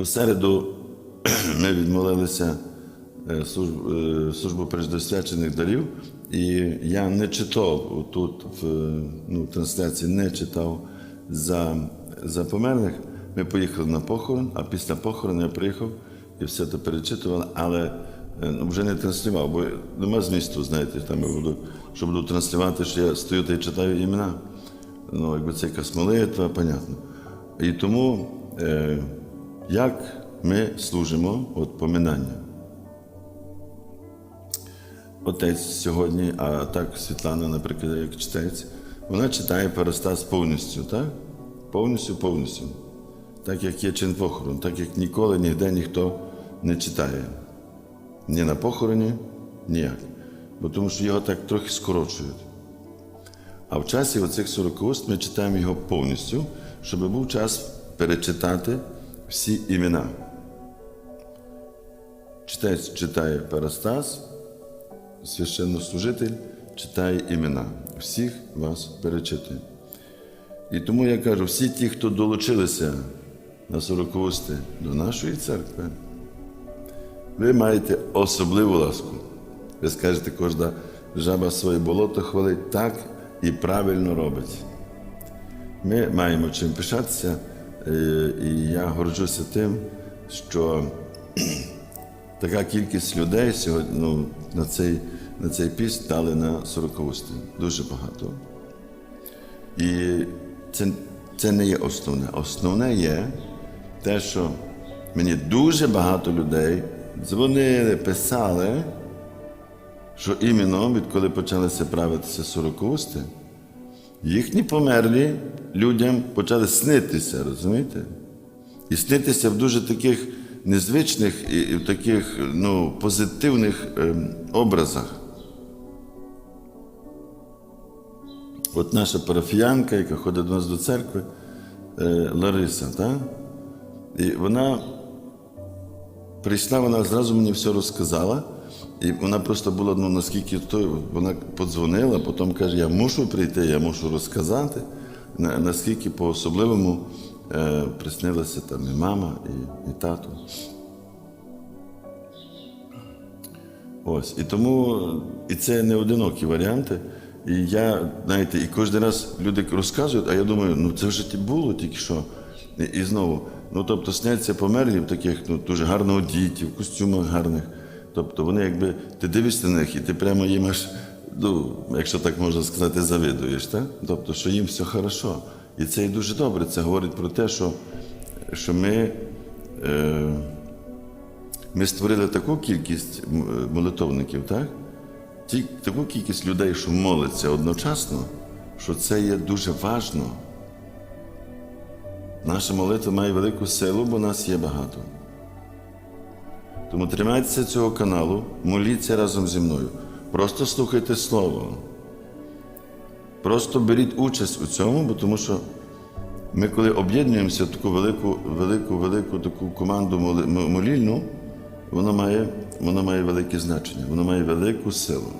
У середу ми відмолилися е, е, службу преждосвячених дарів, і я не читав тут в ну, трансляції, не читав за, за померлих. Ми поїхали на похорон, а після похорону я приїхав і все це перечитував, але е, ну, вже не транслював, бо нема змісту, знаєте, там я буду, що буду транслювати, що я стою та й читаю імена. Ну, якби це якась молитва, понятно. І тому як ми служимо от поминання. Отець сьогодні, а так Світлана, наприклад, як читається, вона читає Парастас повністю, так? Повністю, повністю. Так як є чин похорон, так як ніколи ніде ніхто не читає. Ні на похороні, ніяк. Бо тому що його так трохи скорочують. А в часі оцих 40 уст ми читаємо його повністю, щоб був час перечитати всі імена. Читець читає Парастас, священнослужитель читає імена. Всіх вас перечитує. І тому я кажу, всі ті, хто долучилися на 40 усти до нашої церкви, ви маєте особливу ласку. Ви скажете, кожна жаба своє болото хвалить так і правильно робить. Ми маємо чим пишатися, і я горджуся тим, що така кількість людей сьогодні ну, на, цей, на цей піст дали на 40 усти. Дуже багато. І це, це не є основне. Основне є те, що мені дуже багато людей дзвонили, писали, що іменно відколи почалися правитися 40 усти, їхні померлі людям почали снитися, розумієте? І снитися в дуже таких незвичних і в таких ну, позитивних ем, образах. От наша парафіянка, яка ходить до нас до церкви, е, Лариса, так? і вона прийшла, вона зразу мені все розказала. І вона просто була, ну наскільки то, вона подзвонила, потім каже, я мушу прийти, я мушу розказати, наскільки по-особливому е, приснилася там і мама, і, і тато. Ось. І тому і це не одинокі варіанти. І я, знаєте, і кожен раз люди розказують, а я думаю, ну це вже було тільки що. І, і знову, ну тобто сняться померлі в таких ну, дуже гарно одіті, в костюмах гарних. Тобто вони якби ти дивишся на них і ти прямо їм аж, ну, якщо так можна сказати, завидуєш, так? Тобто, що їм все хорошо. І це і дуже добре. Це говорить про те, що, що ми. Е, ми створили таку кількість молитовників, так? Ті, таку кількість людей, що моляться одночасно, що це є дуже важно. Наша молитва має велику силу, бо нас є багато. Тому тримайтеся цього каналу, моліться разом зі мною. Просто слухайте Слово. Просто беріть участь у цьому, бо тому що ми, коли об'єднуємося в таку велику, велику, велику таку команду молільну, воно має, воно має велике значення, воно має велику силу.